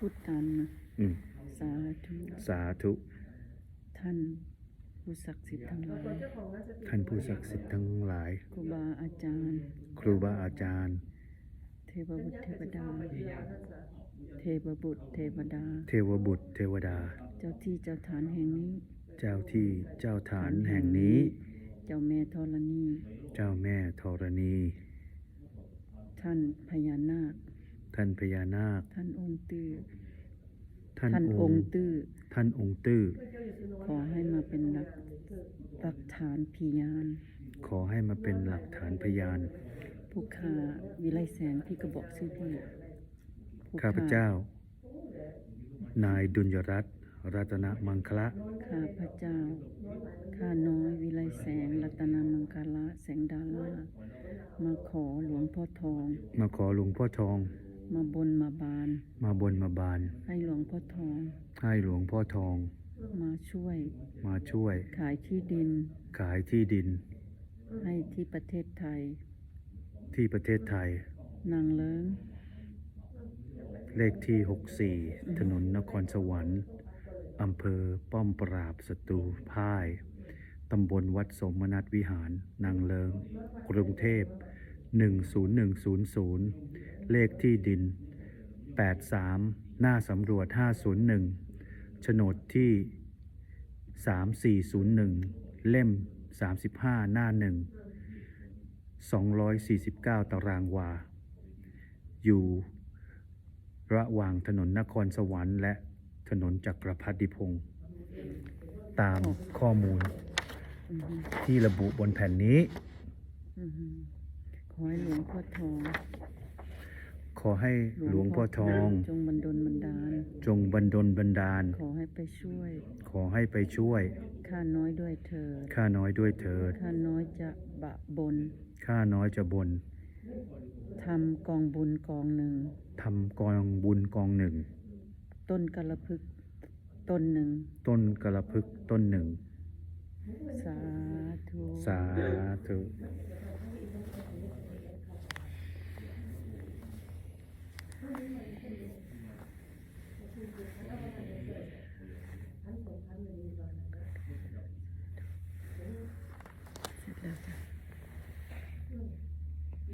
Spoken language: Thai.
พูดตามนะอืมสาธุสาธุท่านผู้ศักดิ์สิทธิ์ทั้งหลายท่านผู้ศักดิ์สิทธิ์ทั้งหลาย ครูบาอาจารย์ ครูบาอาจารย์ เทพบุตรเทวดา เทพบุตรเทวดา เทวบุตรเทวดา เจ้าที่เจ้าฐานแห่งนี้ เจ้าที่เจ้าฐานแห่งนี้ เจ้าแม่ธรณี เจ้าแม่ธรณี ท่านพญานาค ท่านพญานาค ท่านองค์ตื้อ ท่านท่านอองงค์ค์ตื้อ ท่านองค์ตื้อ ขอให้มาเป็นหลักหลักฐานพยาน ขอให้มาเป็นหลักฐานพยาน ผู้ข่าวิไลแสงพี่ก็บอกชื่อพี่ผู้ข้าพเจ้า นายดุลยรัตน์รัตนมังคละ ข้าพเจ้า ข้าน้อยวิไลแสง รัตนามังคลาแสงดารามาขอหลวงพ่อทอง มาขอหลวงพ่อทอง มาบนมาบาน มาบนมาบาน ให้หลวงพ่อทอง ให้หลวงพ่อทอง มาช่วย มาช่วย ขายที่ดิน ขายที่ดิน ให้ที่ประเทศไทย ที่ประเทศไทย นางเลิ้ง เลขที่ 64 ถนนนครสวรรค์อำเภอป้อมปราบศัตรูพ่าย ตำบลวัดสมนัตวิหาร นางเลิง กรุงเทพ 10100 เลขที่ดิน 83 หน้าสำรวจ 501 โฉนดที่ 3401 เล่ม 35 หน้าหนึ่ง249 ตารางวา อยู่ระหว่างถนนนครสวรรค์ และถนนจักรพรรดิพงศ์ตามข้อมูลที่ระบุบนแผ่นนี้ ขอให้หลวงพ่อทอง ขอให้หลวงพ่อทอง จงบันดลบันดาล จงบันดลบันดาล ขอให้ไปช่วย ขอให้ไปช่วย ข้าน้อยด้วยเถิด ข้าน้อยด้วยเถิด ข้าน้อยจะบะบน ข้าน้อยจะบน ทำกองบุญกองหนึ่ง ทำกองบุญกองหนึ่ง ต้นกระพึกต้นหนึ่ง ต้นกระพึกต้นหนึ่ง สาธุ สาธุ Gracias.